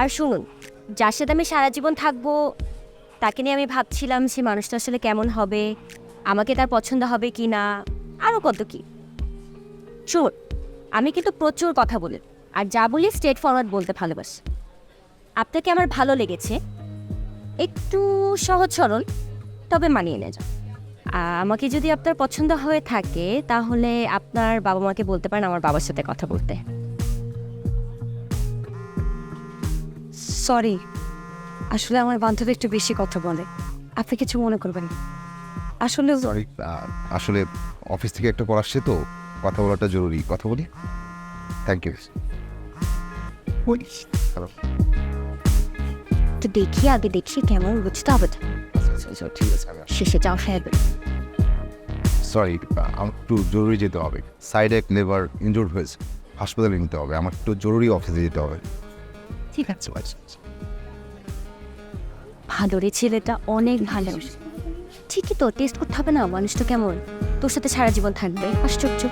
আর শুনুন, যার সাথে আমি সারা জীবন থাকব, তাকে নিয়ে আমি ভাবছিলাম সে মানুষটা আসলে কেমন হবে, আমাকে তার পছন্দ হবে কি না আরও কত কি। শুনুন, আমি কিন্তু প্রচুর কথা বলি, আর যা বলি স্ট্রেট ফরওয়ার্ড বলতে ভালোবাসি। আপনাকে আমার ভালো লেগেছে, একটু সহজ সরল, তবে মানিয়ে নিয়ে যাও আমাকে যদি আপনার পছন্দ হয়ে থাকে, তাহলে আপনার বাবা মাকে বলতে পারেন, আমার বাবার সাথে কথা বলতে। সরি আসলে আমার বান্ধবী একটু বেশি কথা বলে। আপনি কিছু মনে করবেন না। আসলে সরি আসলে অফিস থেকে একটা কল আসছে তো। কথা বলাটা জরুরি। কথা বলি? থ্যাংক ইউ তো দেখি আগে দেখি কেমন বুঝতে হবে ঠিক আছে শেষে যাও সাহেব সরি আমার একটু জরুরি যেতে হবে। সাইড এক লেবার ইনজোর্ড হয়েছে। হাসপাতালে নিতে হবে। আমার একটু জরুরি অফিসে যেতে হবে। ঠিক আছে। ভালো রে ছেলেটা অনেক ভালো। ঠিকই তো টেস্ট করতে হবে না মানুষটা কেমন? তোর সাথে সারা জীবন থাকবে আশ্চর্য।